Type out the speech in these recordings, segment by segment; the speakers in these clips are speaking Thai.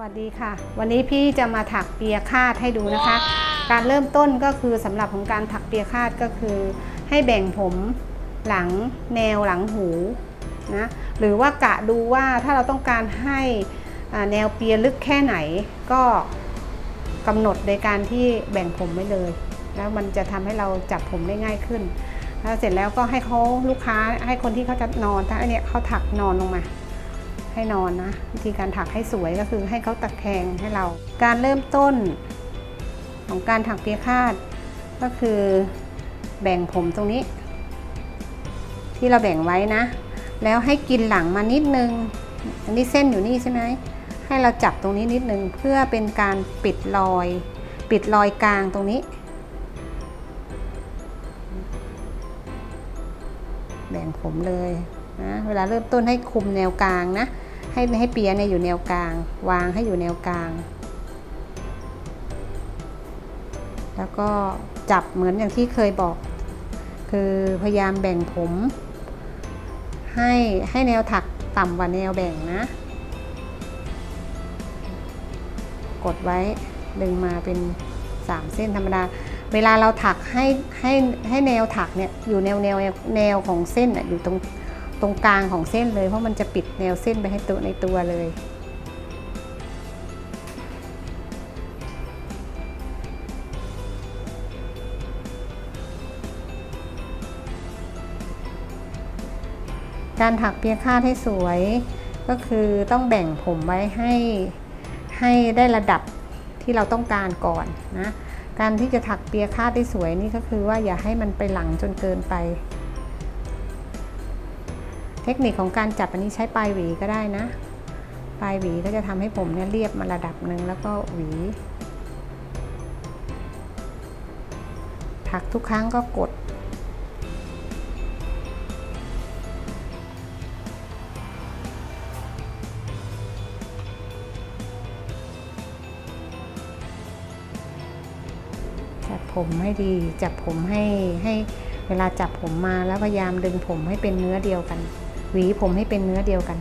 วัสดีค่ะ วันนี้พี่จะมาถักเปียคาดให้ดูนะคะ การเริ่มต้นก็คือสำหรับของการถักเปียคาดก็คือ ให้แบ่งผมหลังแนวหลังหูนะหรือว่ากะดูว่าถ้าเราต้องการให้อ่าแนวเปียลึกแค่ไหนก็กำหนดโดยการที่แบ่งผมไว้เลย แล้วมันจะทำให้เราจับผมได้ง่ายขึ้นแล้วเสร็จแล้วก็ให้เขาลูกค้าให้คนที่เขาจะนอนถ้าอันเนี้ยเขาถักนอนลงมา ให้นอนนะวิธีการถักให้สวยก็คือให้เขาตะแคงให้เรา การเริ่มต้นของการถักเปียคาด ก็คือแบ่งผมตรงนี้ ที่เราแบ่งไว้นะ แล้วให้กินหลังมานิดนึง อันนี้เส้นอยู่นี่ใช่ไหมให้เราจับตรงนี้นิดนึงเพื่อเป็นการปิดรอย ปิดรอยกลางตรงนี้ แบ่งผมเลย นะเวลาเริ่มต้นให้คุมแนวกลางนะ ให้ให้เปียเนี่ยอยู่แนวกลาง วางให้อยู่แนวกลาง แล้วก็จับเหมือนอย่างที่เคยบอก คือพยายามแบ่งผม ให้ให้แนวถักต่ำกว่าแนวแบ่งนะ กดไว้ดึงมาเป็น 3 เส้นธรรมดา เวลาเราถักให้ให้ให้แนวถักเนี่ยอยู่แนวแนวแนวของเส้นน่ะอยู่ตรง ตรงกลางของเส้นเลย เพราะมันจะปิดแนวเส้นไปให้ตัวในตัวเลย การถักเปียคาดให้สวยก็คือต้องแบ่งผมไว้ให้ให้ได้ระดับที่เราต้องการก่อนนะ การที่จะถักเปียคาดได้สวยนี่ก็คือว่าอย่าให้มันไปหลังจนเกินไป ทคนิคของการจับอันนี้ใช้ปลายหวีก็ได้นะ ปลายหวีก็จะทำให้ผมเนี่ยเรียบมาระดับหนึ่งแล้วก็หวี ถักทุกครั้งก็กด จับผมให้ดี จับผมให้ให้เวลาจับผมมาแล้วพยายามดึงผมให้เป็นเนื้อเดียวกัน หวีผมให้เป็นเนื้อเดียวกัน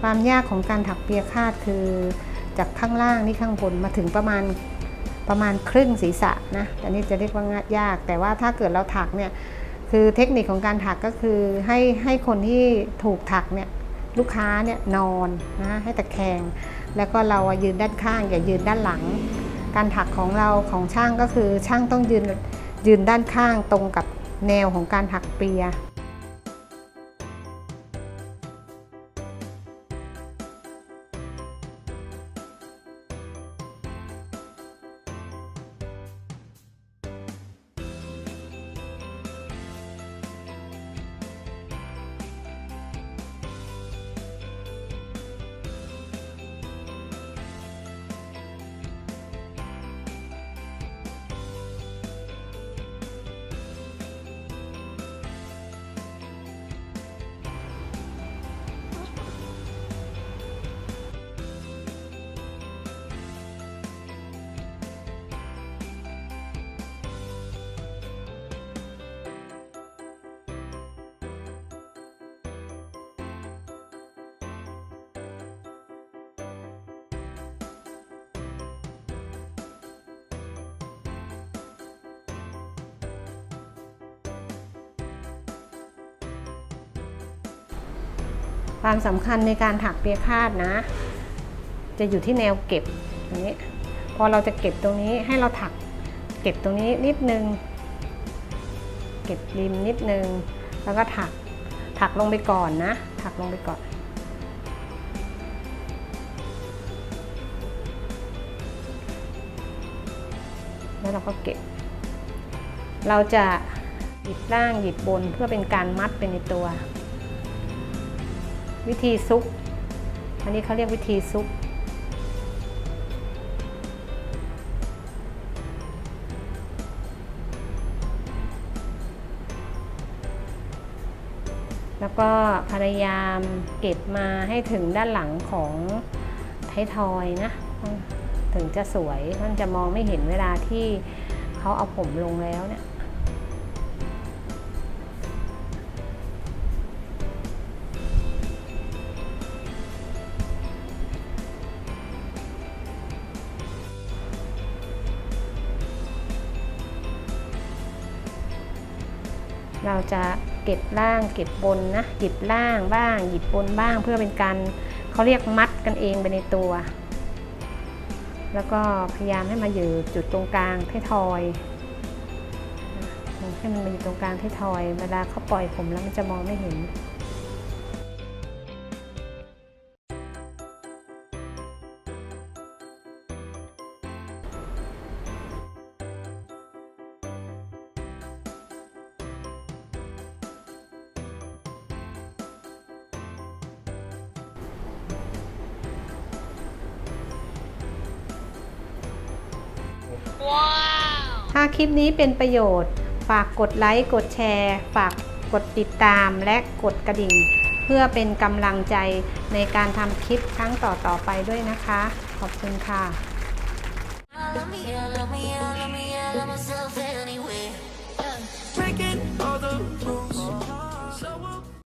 ความยากของการถักเปียคาดคือจากข้างล่างนี่ข้างบนมาถึงประมาณประมาณครึ่งศีรษะนะแต่นี่จะเรียกว่ายาก แต่ว่าถ้าเกิดเราถักเนี่ยคือเทคนิคของการถักก็คือให้ให้คนที่ถูกถักเนี่ยลูกค้าเนี่ยนอนนะให้ตะแคง แล้วก็เรายืนด้านข้างอย่ายืนด้านหลัง การถักของเราของช่างก็คือช่างต้องยืน ยืนด้านข้างตรงกับแนวของการถักเปีย ความสำคัญในการถักเปียคาดนะ จะอยู่ที่แนวเก็บตรงนี้พอเราจะเก็บตรงนี้ให้เราถักเก็บตรงนี้นิดนึง เก็บริมนิดนึง แล้วก็ถักถักลงไปก่อนนะ ถักลงไปก่อน แล้วเราก็เก็บ เราจะหยิบล่างหยิบบนเพื่อเป็นการมัดเป็นในตัว วิธีซุก อันนี้เขาเรียกวิธีซุก แล้วก็พยายามเก็บมาให้ถึงด้านหลังของไทยทอยนะ ถึงจะสวยมันจะมองไม่เห็นเวลาที่เขาเอาผมลงแล้วเนี่ย เราจะเก็บล่างเก็บบนนะหยิบล่างบ้าง หยิบบนบ้างเพื่อเป็นการเขาเรียกมัดกันเองไปในตัว แล้วก็พยายามให้มาอยู่จุดตรงกลางเท้ทอยให้มันมาอยู่ตรงกลางเท้ทอย เวลาเขาปล่อยผมแล้วมันจะมองไม่เห็น ถ้าคลิปนี้เป็นประโยชน์ ฝากกดไลค์ กดแชร์ ฝากกดติดตามและกดกระดิ่ง เพื่อเป็นกำลังใจในการทำคลิปครั้งต่อๆไปด้วยนะคะ ขอบคุณค่ะ